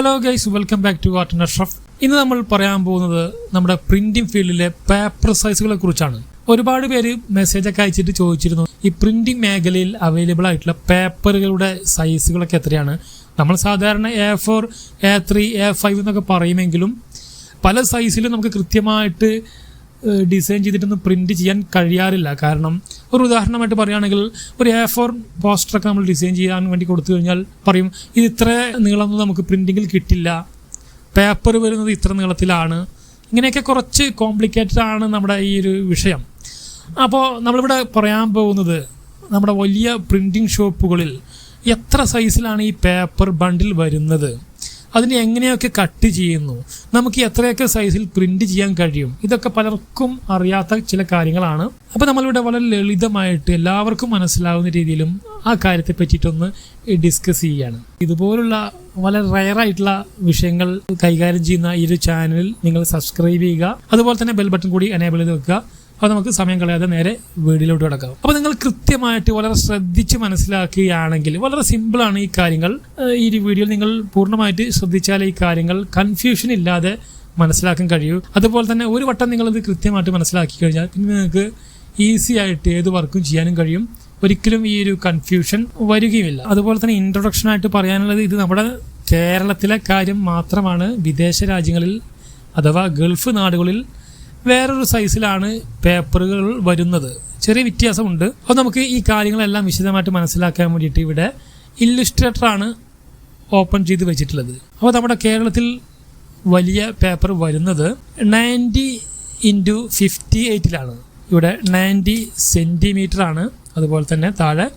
Hello guys welcome back to art Ashraf ഇന്ന് നമ്മൾ പറയാൻ പോകുന്നത് നമ്മുടെ പ്രിന്റിംഗ് ഫീൽഡിലെ പേപ്പർ സൈസുകളെ കുറിച്ചാണ്. ഒരുപാട് പേര് മെസ്സേജ് ഒക്കെ അയച്ചിട്ട് ചോദിച്ചിരുന്നു ഈ പ്രിന്റിംഗ് മേഖലയിൽ അവൈലബിൾ ആയിട്ടുള്ള പേപ്പറുകളുടെ സൈസുകളൊക്കെ എത്രയാണ്? നമ്മൾ സാധാരണ A four A three A five എന്നൊക്കെ പറയുമെങ്കിലും പല സൈസിലും നമുക്ക് കൃത്യമായിട്ട് ഡിസൈൻ ചെയ്തിട്ടൊന്നും പ്രിന്റ് ചെയ്യാൻ കഴിയാറില്ല. കാരണം ഒരു ഉദാഹരണമായിട്ട് പറയുകയാണെങ്കിൽ ഒരു എ ഫോർ പോസ്റ്ററൊക്കെ നമ്മൾ ഡിസൈൻ ചെയ്യാൻ വേണ്ടി കൊടുത്തു കഴിഞ്ഞാൽ പറയും ഇത് ഇത്ര നീളമൊന്നും നമുക്ക് പ്രിന്റിങ്ങിൽ കിട്ടില്ല. പേപ്പർ വരുന്നത് ഇത്ര നീളത്തിലാണ്. ഇങ്ങനെയൊക്കെ കുറച്ച് കോംപ്ലിക്കേറ്റഡ് ആണ് നമ്മുടെ ഈ ഒരു വിഷയം. അപ്പോൾ നമ്മളിവിടെ പറയാൻ പോകുന്നത് നമ്മുടെ വലിയ പ്രിന്റിംഗ് ഷോപ്പുകളിൽ എത്ര സൈസിലാണ് ഈ പേപ്പർ ബണ്ടിൽ വരുന്നത്? അതിനെ എങ്ങനെയൊക്കെ കട്ട് ചെയ്യുന്നു? നമുക്ക് എത്രയൊക്കെ സൈസിൽ പ്രിന്റ് ചെയ്യാൻ കഴിയും? ഇതൊക്കെ പലർക്കും അറിയാത്ത ചില കാര്യങ്ങളാണ്. അപ്പോൾ നമ്മളിവിടെ വളരെ ലളിതമായിട്ട് എല്ലാവർക്കും മനസ്സിലാവുന്ന രീതിയിലും ആ കാര്യത്തെ പറ്റിയിട്ടൊന്ന് ഡിസ്കസ് ചെയ്യുകയാണ് ഇതുപോലുള്ള വളരെ റയറായിട്ടുള്ള വിഷയങ്ങൾ കൈകാര്യം ചെയ്യുന്ന ഈ ഒരു ചാനൽ നിങ്ങൾ സബ്സ്ക്രൈബ് ചെയ്യുക. അതുപോലെ തന്നെ ബെൽ ബട്ടൺ കൂടി എനേബിൾ ചെയ്ത് വെക്കുക. അപ്പോൾ നമുക്ക് സമയം കളയാതെ നേരെ വീടിലോട്ട് കിടക്കാം. അപ്പോൾ നിങ്ങൾ കൃത്യമായിട്ട് വളരെ ശ്രദ്ധിച്ച് മനസ്സിലാക്കുകയാണെങ്കിൽ വളരെ സിമ്പിളാണ് ഈ കാര്യങ്ങൾ. ഈ വീഡിയോയിൽ നിങ്ങൾ പൂർണമായിട്ട് ശ്രദ്ധിച്ചാൽ ഈ കാര്യങ്ങൾ കൺഫ്യൂഷൻ ഇല്ലാതെ മനസ്സിലാക്കാൻ കഴിയൂ. അതുപോലെ തന്നെ ഒരു വട്ടം നിങ്ങളിത് കൃത്യമായിട്ട് മനസ്സിലാക്കി കഴിഞ്ഞാൽ പിന്നെ നിങ്ങൾക്ക് ഈസി ആയിട്ട് ഏത് വർക്കും ചെയ്യാനും കഴിയും. ഒരിക്കലും ഈ ഒരു കൺഫ്യൂഷൻ വരികയുമില്ല. അതുപോലെ തന്നെ ഇൻട്രൊഡക്ഷൻ ആയിട്ട് പറയാനുള്ളത് ഇത് നമ്മുടെ കേരളത്തിലെ കാര്യം മാത്രമാണ്. വിദേശ രാജ്യങ്ങളിൽ അഥവാ ഗൾഫ് നാടുകളിൽ വേറൊരു സൈസിലാണ് പേപ്പറുകൾ വരുന്നത്. ചെറിയ വ്യത്യാസമുണ്ട്. അപ്പോൾ നമുക്ക് ഈ കാര്യങ്ങളെല്ലാം വിശദമായിട്ട് മനസ്സിലാക്കാൻ വേണ്ടിയിട്ട് ഇവിടെ ഇല്ലുസ്ട്രേറ്ററാണ് ഓപ്പൺ ചെയ്ത് വെച്ചിട്ടുള്ളത്. അപ്പോൾ നമ്മുടെ കേരളത്തിൽ വലിയ പേപ്പർ വരുന്നത് നയന്റി ഇന്റു ഫിഫ്റ്റി എയ്റ്റിലാണ്. ഇവിടെ നയന്റി ആണ്. അതുപോലെ തന്നെ താഴെ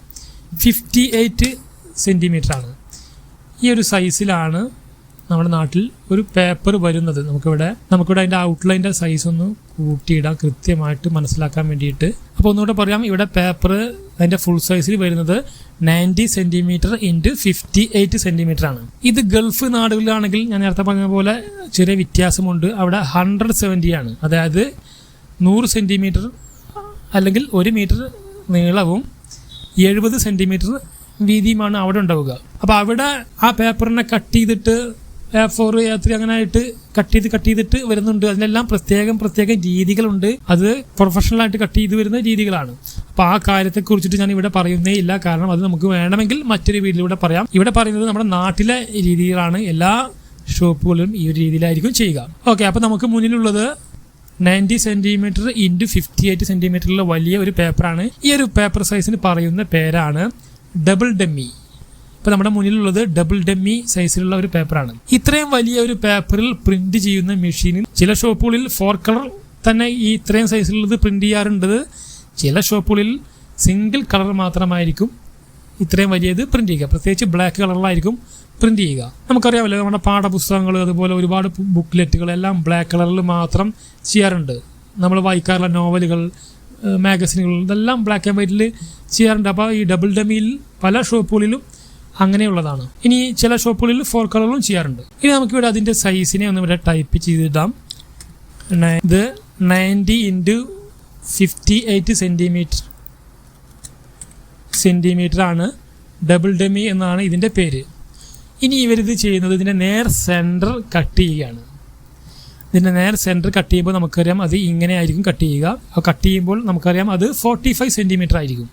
ഫിഫ്റ്റി എയ്റ്റ് ആണ്. ഈ ഒരു സൈസിലാണ് നമ്മുടെ നാട്ടിൽ ഒരു പേപ്പർ വരുന്നത്. നമുക്കിവിടെ നമുക്കിവിടെ അതിന്റെ ഔട്ട്ലൈന്റെ സൈസ് ഒന്ന് കൂട്ടിയിടാം. കൃത്യമായിട്ട് മനസ്സിലാക്കാൻ വേണ്ടിയിട്ട്. അപ്പോൾ ഒന്നുകൂടെ പറയാം ഇവിടെ പേപ്പർ അതിന്റെ ഫുൾ സൈസിൽ വരുന്നത് ninety centimetre into fifty eight centimetre ആണ്. ഇത് ഗൾഫ് നാടുകളിലാണെങ്കിൽ ഞാൻ നേരത്തെ പറഞ്ഞ പോലെ ചെറിയ വ്യത്യാസമുണ്ട്. അവിടെ ഹൺഡ്രഡ് സെവന്റി ആണ്. അതായത് നൂറ് സെന്റിമീറ്റർ അല്ലെങ്കിൽ ഒരു മീറ്റർ നീളവും എഴുപത് സെന്റിമീറ്റർ വീതിയുമാണ് അവിടെ ഉണ്ടാവുക. അപ്പോൾ അവിടെ ആ പേപ്പറിനെ കട്ട് ചെയ്തിട്ട് ഫോർ എ ത്രീ അങ്ങനെ ആയിട്ട് കട്ട് ചെയ്ത് കട്ട് ചെയ്തിട്ട് വരുന്നുണ്ട്. അതിനെല്ലാം പ്രത്യേകം പ്രത്യേകം രീതികളുണ്ട്. അത് പ്രൊഫഷണൽ ആയിട്ട് കട്ട് ചെയ്ത് വരുന്ന രീതികളാണ്. അപ്പോൾ ആ കാര്യത്തെ കുറിച്ചിട്ട് ഞാൻ ഇവിടെ പറയുന്നേ ഇല്ല. കാരണം അത് നമുക്ക് വേണമെങ്കിൽ മറ്റൊരു വീട്ടിലൂടെ പറയാം. ഇവിടെ പറയുന്നത് നമ്മുടെ നാട്ടിലെ രീതികളാണ്. എല്ലാ ഷോപ്പുകളിലും ഈ ഒരു രീതിയിലായിരിക്കും ചെയ്യുക. ഓക്കെ അപ്പോൾ നമുക്ക് മുന്നിലുള്ളത് ninety centimetre into fifty eight സെന്റിമീറ്ററിലുള്ള വലിയ ഒരു പേപ്പറാണ്. ഈ ഒരു പേപ്പർ സൈസിന് പറയുന്ന പേരാണ് ഡബിൾ ഡെമ്മി. ഇപ്പൊ നമ്മുടെ മുന്നിലുള്ളത് ഡബിൾ ഡെമ്മി സൈസിലുള്ള ഒരു പേപ്പറാണ് ഇത്രയും വലിയ ഒരു പേപ്പറിൽ പ്രിന്റ് ചെയ്യുന്ന മെഷീനിൽ ചില ഷോപ്പുകളിൽ ഫോർ കളർ തന്നെ ഈ ഇത്രയും സൈസിലുള്ളത് പ്രിന്റ് ചെയ്യാറുണ്ടത്. ചില ഷോപ്പുകളിൽ സിംഗിൾ കളർ മാത്രമായിരിക്കും ഇത്രയും വലിയത് പ്രിന്റ് ചെയ്യുക. പ്രത്യേകിച്ച് ബ്ലാക്ക് കളറിലായിരിക്കും പ്രിന്റ് ചെയ്യുക. നമുക്കറിയാമല്ലോ നമ്മുടെ പാഠപുസ്തകങ്ങൾ അതുപോലെ ഒരുപാട് ബുക്ക്ലെറ്റുകൾ എല്ലാം ബ്ലാക്ക് കളറിൽ മാത്രം ചെയ്യാറുണ്ട്. നമ്മൾ വായിക്കാറുള്ള നോവലുകൾ മാഗസിനുകൾ ഇതെല്ലാം ബ്ലാക്ക് ആൻഡ് വൈറ്റിൽ ചെയ്യാറുണ്ട്. അപ്പോൾ ഈ ഡബിൾ ഡമിയിൽ പല ഷോപ്പുകളിലും അങ്ങനെയുള്ളതാണ്. ഇനി ചില ഷോപ്പുകളിൽ ഫോർ കളറിലും ചെയ്യാറുണ്ട്. ഇനി നമുക്കിവിടെ അതിന്റെ സൈസിനെ ഒന്ന് ഇവിടെ ടൈപ്പ് ചെയ്തിടാം. ഇത് ninety into fifty eight centimetre ആണ് ഡബിൾ ഡെമി എന്നാണ് ഇതിന്റെ പേര്. ഇനി ഇവരിത് ചെയ്യുന്നത് ഇതിന്റെ നേർ സെന്റർ കട്ട് ചെയ്യുകയാണ്. ഇതിന്റെ നേർ സെന്റർ കട്ട് ചെയ്യുമ്പോൾ നമുക്കറിയാം അത് ഇങ്ങനെ ആയിരിക്കും കട്ട് ചെയ്യുക. കട്ട് ചെയ്യുമ്പോൾ നമുക്കറിയാം അത് ഫോർട്ടി ഫൈവ് സെന്റിമീറ്റർ ആയിരിക്കും.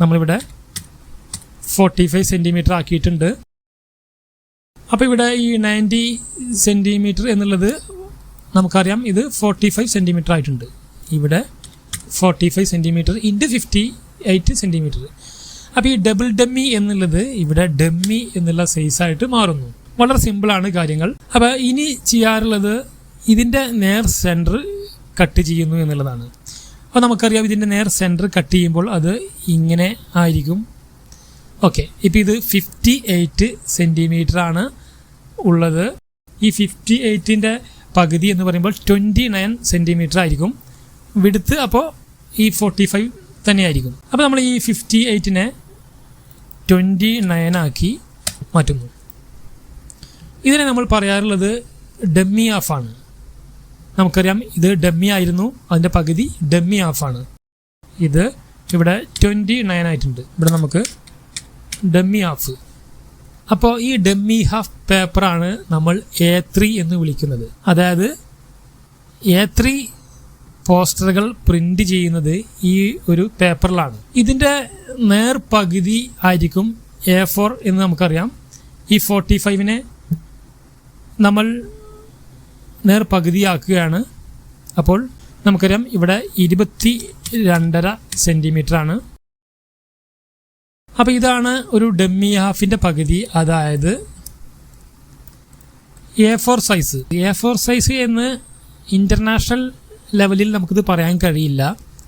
നമ്മളിവിടെ ഫോർട്ടി ഫൈവ് സെന്റിമീറ്റർ ആക്കിയിട്ടുണ്ട്. അപ്പോൾ ഇവിടെ ഈ നയന്റി സെന്റിമീറ്റർ എന്നുള്ളത് നമുക്കറിയാം ഇത് ഫോർട്ടി ഫൈവ് സെന്റിമീറ്റർ ആയിട്ടുണ്ട്. ഇവിടെ forty five centimetre into fifty eight centimetre അപ്പോൾ ഈ ഡബിൾ ഡമ്മി എന്നുള്ളത് ഇവിടെ ഡമ്മി എന്നുള്ള സൈസായിട്ട് മാറുന്നു. വളരെ സിമ്പിളാണ് കാര്യങ്ങൾ. അപ്പോൾ ഇനി ചെയ്യാറുള്ളത് ഇതിന്റെ നേർ സെന്റർ കട്ട് ചെയ്യുന്നു എന്നുള്ളതാണ്. അപ്പോൾ നമുക്കറിയാം ഇതിന്റെ നേർ സെന്റർ കട്ട് ചെയ്യുമ്പോൾ അത് ഇങ്ങനെ ആയിരിക്കും. ഓക്കെ ഇപ്പം ഇത് ഫിഫ്റ്റി എയ്റ്റ് സെന്റിമീറ്റർ ആണ് ഉള്ളത്. ഈ ഫിഫ്റ്റി എയ്റ്റിന്റെ പകുതി എന്ന് പറയുമ്പോൾ ട്വന്റി നയൻ സെന്റിമീറ്റർ ആയിരിക്കും. വിടുത്ത് അപ്പോൾ ഈ ഫോർട്ടി ഫൈവ് തന്നെയായിരിക്കും. അപ്പോൾ നമ്മൾ ഈ ഫിഫ്റ്റി എയ്റ്റിനെ ട്വന്റി നയൻ ആക്കി മാറ്റുന്നു. ഇതിനെ നമ്മൾ പറയാറുള്ളത് ഡമ്മി ആഫാണ് നമുക്കറിയാം ഇത് ഡമ്മി ആയിരുന്നു അതിന്റെ പകുതി ഡമ്മി ആഫാണ് ഇത് ഇവിടെ ട്വന്റി നയൻ ആയിട്ടുണ്ട്. ഇവിടെ നമുക്ക് ഡമ്മി ഹാഫ്. അപ്പോൾ ഈ ഡമ്മി ഹാഫ് പേപ്പറാണ് നമ്മൾ എ ത്രീ എന്ന് വിളിക്കുന്നത്. അതായത് എ ത്രീ പോസ്റ്ററുകൾ പ്രിന്റ് ചെയ്യുന്നത് ഈ ഒരു പേപ്പറിലാണ്. ഇതിന്റെ നേർപകുതി ആയിരിക്കും എ ഫോർ എന്ന് നമുക്കറിയാം. ഈ ഫോർട്ടി ഫൈവിനെ നമ്മൾ നേർപകുതിയാക്കുകയാണ്. അപ്പോൾ നമുക്കറിയാം ഇവിടെ ഇരുപത്തി രണ്ടര സെന്റിമീറ്റർ ആണ് അപ്പോൾ ഇതാണ് ഒരു ഡെമ്മി ഹാഫിന്റെ പകുതി. അതായത് A four size A four size എന്ന് ഇന്റർനാഷണൽ ലെവലിൽ നമുക്കിത് പറയാൻ കഴിയില്ല.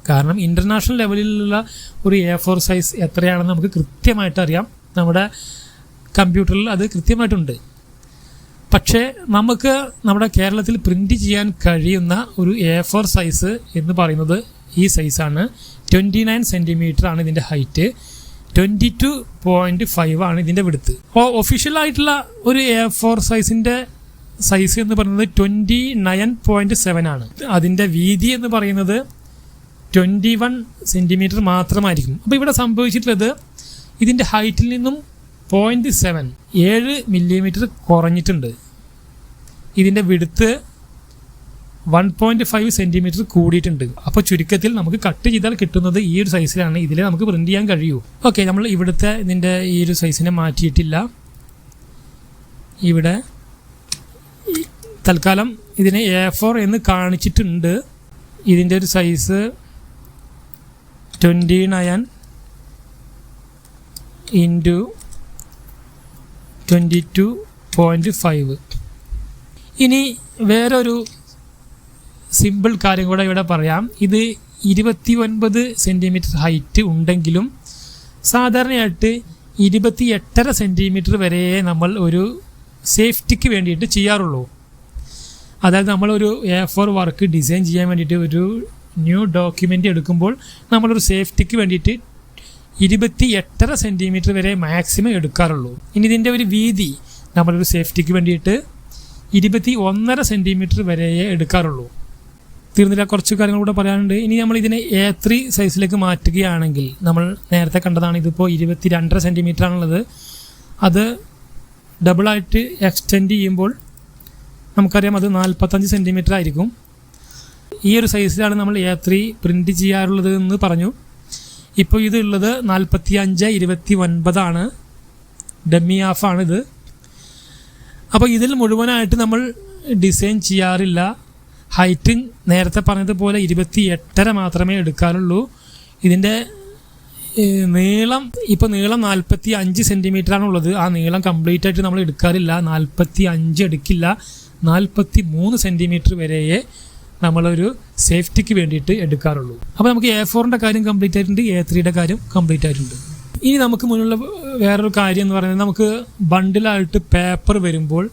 കാരണം ഇന്റർനാഷണൽ ലെവലിലുള്ള ഒരു എ ഫോർ സൈസ് എത്രയാണെന്ന് നമുക്ക് കൃത്യമായിട്ട് അറിയാം. നമ്മുടെ കമ്പ്യൂട്ടറിൽ അത് കൃത്യമായിട്ടുണ്ട്. പക്ഷേ നമുക്ക് നമ്മുടെ കേരളത്തിൽ പ്രിന്റ് ചെയ്യാൻ കഴിയുന്ന ഒരു എ ഫോർ സൈസ് എന്ന് പറയുന്നത് ഈ സൈസാണ് ട്വന്റി നയൻ സെന്റിമീറ്റർ ആണ് ഇതിന്റെ height twenty two point five ആണ് ഇതിന്റെ വിടുത്ത്. അപ്പോൾ ഒഫീഷ്യലായിട്ടുള്ള ഒരു എ ഫോർ സൈസിന്റെ സൈസ് എന്ന് പറയുന്നത് ട്വന്റി നയൻ പോയിന്റ് സെവൻ ആണ്. അതിന്റെ വീതി എന്ന് പറയുന്നത് ട്വന്റി വൺ സെന്റിമീറ്റർ മാത്രമായിരിക്കും. അപ്പോൾ ഇവിടെ സംഭവിച്ചിട്ടുള്ളത് ഇതിന്റെ ഹൈറ്റിൽ നിന്നും പോയിന്റ് സെവൻ ഏഴ് മില്ലിമീറ്റർ കുറഞ്ഞിട്ടുണ്ട്. ഇതിന്റെ വിടുത്ത് വൺ പോയിന്റ് ഫൈവ് സെന്റിമീറ്റർ കൂടിയിട്ടുണ്ട്. അപ്പോൾ ചുരുക്കത്തിൽ നമുക്ക് കട്ട് ചെയ്താൽ കിട്ടുന്നത് ഈ ഒരു സൈസിലാണ് ഇതിൽ നമുക്ക് പ്രിന്റ് ചെയ്യാൻ കഴിയൂ. ഓക്കെ നമ്മൾ ഇവിടുത്തെ ഇതിന്റെ ഈ ഒരു സൈസിനെ മാറ്റിയിട്ടില്ല. ഇവിടെ തൽക്കാലം ഇതിനെ എ ഫോർ എന്ന് കാണിച്ചിട്ടുണ്ട്. ഇതിന്റെ ഒരു size twenty nine into twenty two point five ഇനി വേറൊരു സിമ്പിൾ കാര്യം കൂടെ ഇവിടെ പറയാം. ഇത് ഇരുപത്തി ഒൻപത് സെന്റിമീറ്റർ ഹൈറ്റ് ഉണ്ടെങ്കിലും സാധാരണയായിട്ട് ഇരുപത്തി എട്ടര സെന്റിമീറ്റർ വരെ നമ്മൾ ഒരു സേഫ്റ്റിക്ക് വേണ്ടിയിട്ട് ചെയ്യാറുള്ളൂ. അതായത് നമ്മളൊരു എ ഫോർ വർക്ക് ഡിസൈൻ ചെയ്യാൻ വേണ്ടിയിട്ട് ഒരു ന്യൂ ഡോക്യുമെന്റ് എടുക്കുമ്പോൾ നമ്മളൊരു സേഫ്റ്റിക്ക് വേണ്ടിയിട്ട് ഇരുപത്തി എട്ടര സെന്റിമീറ്റർ വരെ മാക്സിമം എടുക്കാറുള്ളൂ. ഇനി ഇതിന്റെ ഒരു വീതി നമ്മളൊരു സേഫ്റ്റിക്ക് വേണ്ടിയിട്ട് ഇരുപത്തി ഒന്നര സെന്റിമീറ്റർ വരെയേ എടുക്കാറുള്ളൂ. തീർന്നില്ല. കുറച്ച് കാര്യങ്ങൾ കൂടെ പറയാനുണ്ട്. ഇനി നമ്മൾ ഇതിനെ എ ത്രീ സൈസിലേക്ക് മാറ്റുകയാണെങ്കിൽ നമ്മൾ നേരത്തെ കണ്ടതാണ് ഇതിപ്പോൾ ഇരുപത്തി രണ്ടര സെന്റിമീറ്റർ ആണുള്ളത്. അത് ഡബിളായിട്ട് എക്സ്റ്റെൻഡ് ചെയ്യുമ്പോൾ നമുക്കറിയാം അത് നാൽപ്പത്തഞ്ച് സെന്റിമീറ്റർ ആയിരിക്കും. ഈ ഒരു സൈസിലാണ് നമ്മൾ എ ത്രീ പ്രിന്റ് ചെയ്യാറുള്ളത് എന്ന് പറഞ്ഞു. ഇപ്പോൾ ഇതുള്ളത് നാൽപ്പത്തി അഞ്ച് ഇരുപത്തി ഒൻപതാണ് ഡമ്മി ഹാഫാണിത് അപ്പോൾ ഇതിൽ മുഴുവനായിട്ട് നമ്മൾ ഡിസൈൻ ചെയ്യാറില്ല. ഹൈറ്റ് നേരത്തെ പറഞ്ഞതുപോലെ ഇരുപത്തി എട്ടര മാത്രമേ എടുക്കാറുള്ളൂ. ഇതിന്റെ നീളം ഇപ്പോൾ നീളം നാൽപ്പത്തി അഞ്ച് സെന്റിമീറ്റർ ഉള്ളത് ആ നീളം കംപ്ലീറ്റ് ആയിട്ട് നമ്മൾ എടുക്കാറില്ല. നാൽപ്പത്തി അഞ്ച് എടുക്കില്ല. നാൽപ്പത്തി മൂന്ന് സെന്റിമീറ്റർ വരെയേ നമ്മളൊരു സേഫ്റ്റിക്ക് വേണ്ടിയിട്ട് എടുക്കാറുള്ളൂ. അപ്പോൾ നമുക്ക് എ ഫോറിന്റെ കാര്യം കംപ്ലീറ്റ് ആയിട്ടുണ്ട് എ ത്രീയുടെ കാര്യം കംപ്ലീറ്റ് ആയിട്ടുണ്ട് ഇനി നമുക്ക് മുന്നിലുള്ള വേറൊരു കാര്യം എന്ന് പറയുന്നത് നമുക്ക് ബണ്ടിലായിട്ട് പേപ്പർ വരുമ്പോൾ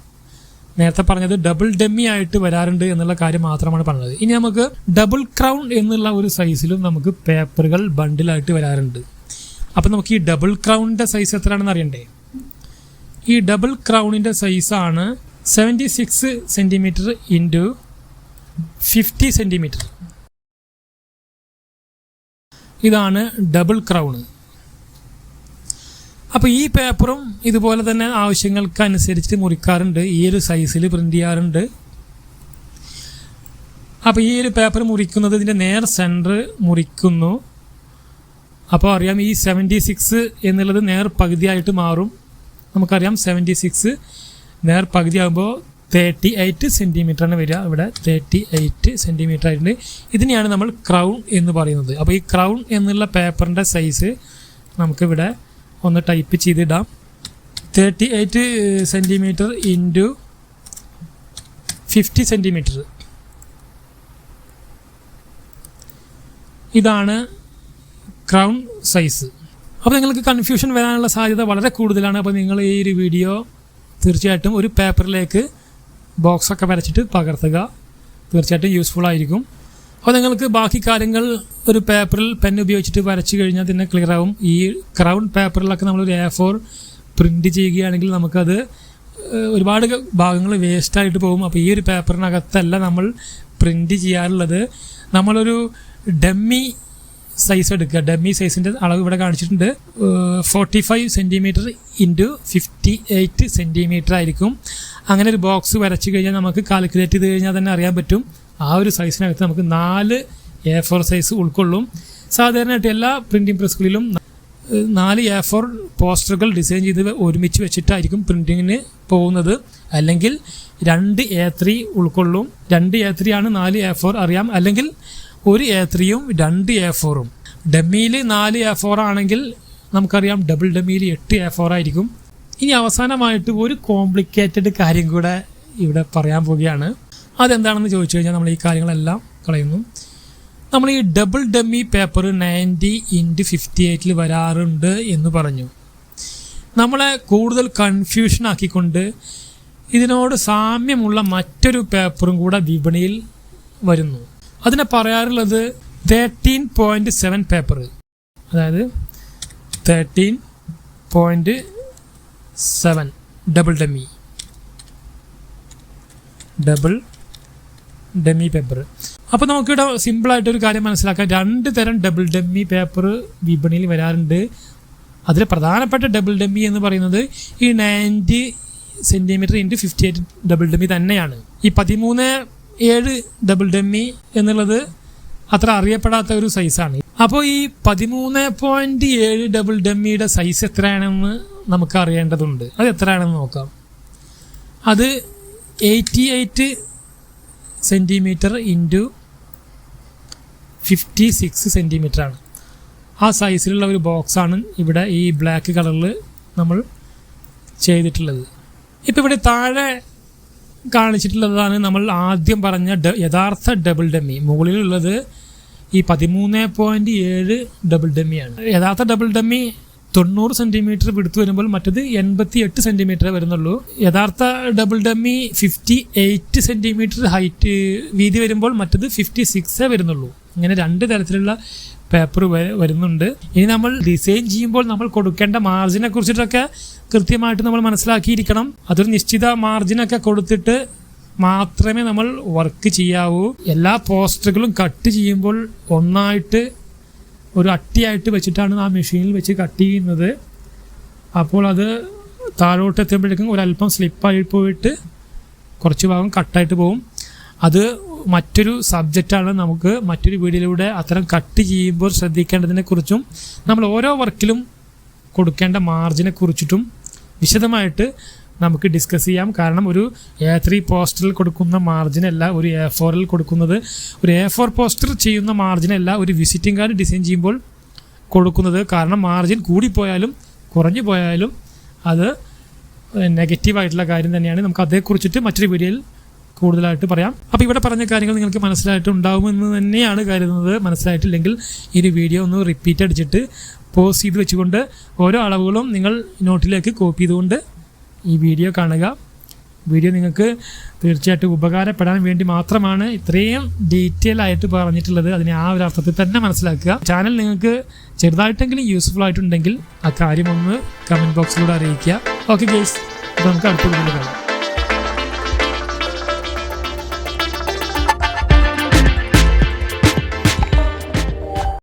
നേരത്തെ പറഞ്ഞത് ഡബിൾ ഡെമ്മി ആയിട്ട് വരാറുണ്ട് എന്നുള്ള കാര്യം മാത്രമാണ് പറഞ്ഞത്. ഇനി നമുക്ക് ഡബിൾ ക്രൗൺ എന്നുള്ള ഒരു സൈസിലും നമുക്ക് പേപ്പറുകൾ ബണ്ടിലായിട്ട് വരാറുണ്ട്. അപ്പം നമുക്ക് ഈ ഡബിൾ ക്രൗണിന്റെ സൈസ് എത്രയാണെന്ന് അറിയണ്ടേ? ഈ ഡബിൾ ക്രൗണിന്റെ സൈസാണ് seventy six centimetre into fifty centimetre ഇതാണ് ഡബിൾ ക്രൗണ് അപ്പോൾ ഈ പേപ്പറും ഇതുപോലെ തന്നെ ആവശ്യങ്ങൾക്ക് അനുസരിച്ച് മുറിക്കാറുണ്ട്. ഈ ഒരു സൈസിൽ പ്രിന്റ് ചെയ്യാറുണ്ട്. അപ്പോൾ ഈ ഒരു പേപ്പർ മുറിക്കുന്നത് ഇതിന്റെ നേർ സെന്റർ മുറിക്കുന്നു. അപ്പോൾ അറിയാം ഈ സെവന്റി സിക്സ് എന്നുള്ളത് നേർ പകുതിയായിട്ട് മാറും. നമുക്കറിയാം സെവന്റി സിക്സ് നേർ പകുതിയാകുമ്പോൾ തേർട്ടി എയ്റ്റ് സെന്റിമീറ്റർ ആണ് വരിക. ഇവിടെ തേർട്ടി എയ്റ്റ് സെന്റിമീറ്റർ ആയിട്ടുണ്ട്. ഇതിനെയാണ് നമ്മൾ ക്രൗൺ എന്ന് പറയുന്നത്. അപ്പോൾ ഈ ക്രൗൺ എന്നുള്ള പേപ്പറിന്റെ സൈസ് നമുക്കിവിടെ ഒന്ന് ടൈപ്പ് ചെയ്തിടാം. Thirty eight centimetre into fifty centimetre ഇതാണ് ക്രൗൺ സൈസ് അപ്പോൾ നിങ്ങൾക്ക് കൺഫ്യൂഷൻ വരാനുള്ള സാധ്യത വളരെ കൂടുതലാണ്. അപ്പോൾ നിങ്ങൾ ഈ ഒരു വീഡിയോ തീർച്ചയായിട്ടും ഒരു പേപ്പറിലേക്ക് ബോക്സൊക്കെ വരച്ചിട്ട് പകർത്തുക. തീർച്ചയായിട്ടും യൂസ്ഫുൾ ആയിരിക്കും. അപ്പോൾ നിങ്ങൾക്ക് ബാക്കി കാര്യങ്ങൾ ഒരു പേപ്പറിൽ പെൻ ഉപയോഗിച്ചിട്ട് വരച്ചു കഴിഞ്ഞാൽ തന്നെ ക്ലിയർ ആവും. ഈ ക്രൗൺ പേപ്പറിലൊക്കെ നമ്മൾ ഒരു എ ഫോർ പ്രിന്റ് ചെയ്യുകയാണെങ്കിൽ നമുക്കത് ഒരുപാട് ഭാഗങ്ങൾ വേസ്റ്റായിട്ട് പോകും. അപ്പോൾ ഈ ഒരു പേപ്പറിനകത്തല്ല നമ്മൾ പ്രിന്റ് ചെയ്യാറുള്ളത്. നമ്മളൊരു ഡമ്മി സൈസ് എടുക്കുക. ഡമ്മി സൈസിന്റെ അളവ് ഇവിടെ കാണിച്ചിട്ടുണ്ട്. Forty five centimetre into fifty eight centimetre ആയിരിക്കും. അങ്ങനെ ഒരു ബോക്സ് വരച്ചു കഴിഞ്ഞാൽ നമുക്ക് കാൽക്കുലേറ്റ് ചെയ്ത് കഴിഞ്ഞാൽ തന്നെ അറിയാൻ പറ്റും. ആ ഒരു സൈസിനകത്ത് നമുക്ക് നാല് എ ഫോർ സൈസ് ഉൾക്കൊള്ളും. സാധാരണയായിട്ട് എല്ലാ പ്രിന്റിംഗ് പ്രസ്സുകളിലും നാല് എ ഫോർ പോസ്റ്ററുകൾ ഡിസൈൻ ചെയ്ത് ഒരുമിച്ച് വെച്ചിട്ടായിരിക്കും പ്രിന്റിങ്ങിന് പോകുന്നത്. അല്ലെങ്കിൽ രണ്ട് എ ത്രീ ഉൾക്കൊള്ളും. രണ്ട് എ ത്രീ ആണ് നാല് എ ഫോർ അറിയാം. അല്ലെങ്കിൽ ഒരു എ ത്രീയും രണ്ട് എ ഫോറും ഡമ്മിയിൽ നാല് എ ഫോർ ആണെങ്കിൽ നമുക്കറിയാം ഡബിൾ ഡമ്മിയിൽ എട്ട് എ ഫോർ ആയിരിക്കും. ഇനി അവസാനമായിട്ട് ഒരു കോംപ്ലിക്കേറ്റഡ് കാര്യം കൂടെ ഇവിടെ പറയാൻ പോവുകയാണ്. അതെന്താണെന്ന് ചോദിച്ചു കഴിഞ്ഞാൽ നമ്മൾ ഈ കാര്യങ്ങളെല്ലാം കളയുന്നു. നമ്മൾ ഈ double demy paper ninety into fifty എയ്റ്റിൽ വരാറുണ്ട് എന്ന് പറഞ്ഞു. നമ്മളെ കൂടുതൽ കൺഫ്യൂഷൻ ആക്കിക്കൊണ്ട് ഇതിനോട് സാമ്യമുള്ള മറ്റൊരു പേപ്പറും കൂടെ വിപണിയിൽ വരുന്നു. അതിനെ പറയാറുള്ളത് തേർട്ടീൻ പോയിന്റ് സെവൻ പേപ്പർ അതായത് thirteen point seven double demy double demy paper. അപ്പോൾ നമുക്കിവിടെ ഒരു കാര്യം മനസ്സിലാക്കാം. രണ്ട് തരം ഡബിൾ ഡെമ്മി പേപ്പർ വിപണിയിൽ വരാറുണ്ട്. അതിൽ പ്രധാനപ്പെട്ട ഡബിൾ ഡെമ്മി എന്ന് പറയുന്നത് ഈ ninety centimetre into fifty eight double demy തന്നെയാണ്. ഈ പതിമൂന്ന് ഏഴ് ഡബിൾ ഡെമ്മി എന്നുള്ളത് അത്ര അറിയപ്പെടാത്ത ഒരു സൈസാണ് അപ്പോൾ ഈ പതിമൂന്ന് പോയിന്റ് ഏഴ് ഡബിൾ ഡെമ്മിയുടെ സൈസ് എത്രയാണെന്ന് നമുക്ക് അറിയേണ്ടതുണ്ട്. അത് എത്രയാണെന്ന് നോക്കാം. അത് eighty eight centimetre into fifty six centimetre ആണ്. ആ സൈസിലുള്ള ഒരു ബോക്സാണ് ഇവിടെ ഈ ബ്ലാക്ക് കളറിൽ നമ്മൾ ചെയ്തിട്ടുള്ളത്. ഇപ്പം ഇവിടെ താഴെ കാണിച്ചിട്ടുള്ളതാണ് നമ്മൾ ആദ്യം പറഞ്ഞ യഥാർത്ഥ ഡബിൾ ഡമ്മി മുകളിലുള്ളത് ഈ പതിമൂന്ന് പോയിന്റ് ഏഴ് ഡബിൾ ഡമ്മിയാണ് യഥാർത്ഥ ഡബിൾ ഡമ്മി തൊണ്ണൂറ് സെന്റിമീറ്റർ വിടുത്ത് വരുമ്പോൾ മറ്റത് എൺപത്തി എട്ട് സെന്റിമീറ്റർ വരുന്നുള്ളൂ. യഥാർത്ഥ double demy fifty eight centimetre height വീതി വരുമ്പോൾ മറ്റത് ഫിഫ്റ്റി സിക്സേ വരുന്നുള്ളൂ. ഇങ്ങനെ രണ്ട് തരത്തിലുള്ള പേപ്പർ വരുന്നുണ്ട്. ഇനി നമ്മൾ ഡിസൈൻ ചെയ്യുമ്പോൾ നമ്മൾ കൊടുക്കേണ്ട മാർജിനെ കുറിച്ചിട്ടൊക്കെ കൃത്യമായിട്ട് നമ്മൾ മനസ്സിലാക്കിയിരിക്കണം. അതൊരു നിശ്ചിത മാർജിനൊക്കെ കൊടുത്തിട്ട് മാത്രമേ നമ്മൾ വർക്ക് ചെയ്യാവൂ. എല്ലാ പോസ്റ്ററുകളും കട്ട് ചെയ്യുമ്പോൾ ഒന്നായിട്ട് ഒരു അട്ടിയായിട്ട് വെച്ചിട്ടാണ് ആ മെഷീനിൽ വെച്ച് കട്ട് ചെയ്യുന്നത്. അപ്പോൾ അത് താഴോട്ട് എത്തുമ്പോഴേക്കും ഒരല്പം സ്ലിപ്പായി പോയിട്ട് കുറച്ച് ഭാഗം കട്ടായിട്ട് പോകും. അത് മറ്റൊരു സബ്ജക്റ്റാണ് നമുക്ക് മറ്റൊരു വീഡിയോയിലൂടെ അത്തരം കട്ട് ചെയ്യുമ്പോൾ ശ്രദ്ധിക്കേണ്ടതിനെ കുറിച്ചും നമ്മൾ ഓരോ വർക്കിലും കൊടുക്കേണ്ട മാർജിനെ കുറിച്ചിട്ടും വിശദമായിട്ട് നമുക്ക് ഡിസ്കസ് ചെയ്യാം. കാരണം ഒരു എ ത്രീ പോസ്റ്ററിൽ കൊടുക്കുന്ന മാർജിനല്ല ഒരു എ ഫോറിൽ കൊടുക്കുന്നത്. ഒരു എ ഫോർ പോസ്റ്റർ ചെയ്യുന്ന മാർജിനല്ല ഒരു വിസിറ്റിംഗ് കാർഡ് ഡിസൈൻ ചെയ്യുമ്പോൾ കൊടുക്കുന്നത്. കാരണം മാർജിൻ കൂടിപ്പോയാലും കുറഞ്ഞു പോയാലും അത് നെഗറ്റീവായിട്ടുള്ള കാര്യം തന്നെയാണ്. നമുക്ക് അതേക്കുറിച്ചിട്ട് മറ്റൊരു വീഡിയോയിൽ കൂടുതലായിട്ട് പറയാം. അപ്പോൾ ഇവിടെ പറഞ്ഞ കാര്യങ്ങൾ നിങ്ങൾക്ക് മനസ്സിലായിട്ടുണ്ടാവുമെന്ന് തന്നെയാണ് കരുതുന്നത്. മനസ്സിലായിട്ടില്ലെങ്കിൽ ഈ ഒരു വീഡിയോ ഒന്ന് റിപ്പീറ്റ് അടിച്ചിട്ട് പോസ് ചെയ്ത് വെച്ചുകൊണ്ട് ഓരോ അളവുകളും നിങ്ങൾ നോട്ടിലേക്ക് കോപ്പി ചെയ്തുകൊണ്ട് ഈ വീഡിയോ കാണുക. വീഡിയോ നിങ്ങൾക്ക് തീർച്ചയായിട്ടും ഉപകാരപ്പെടാൻ വേണ്ടി മാത്രമാണ് ഇത്രയും ഡീറ്റെയിൽ ആയിട്ട് പറഞ്ഞിട്ടുള്ളത്. അതിനെ ആ ഒരു അർത്ഥത്തിൽ തന്നെ മനസ്സിലാക്കുക. ചാനൽ നിങ്ങൾക്ക് ചെറുതായിട്ടെങ്കിലും യൂസ്ഫുൾ ആയിട്ടുണ്ടെങ്കിൽ ആ കാര്യം ഒന്ന് കമന്റ് ബോക്സിലൂടെ അറിയിക്കുക. ഓക്കെ ഗേസ് നമുക്ക് അടുത്ത വീഡിയോ കാണാം.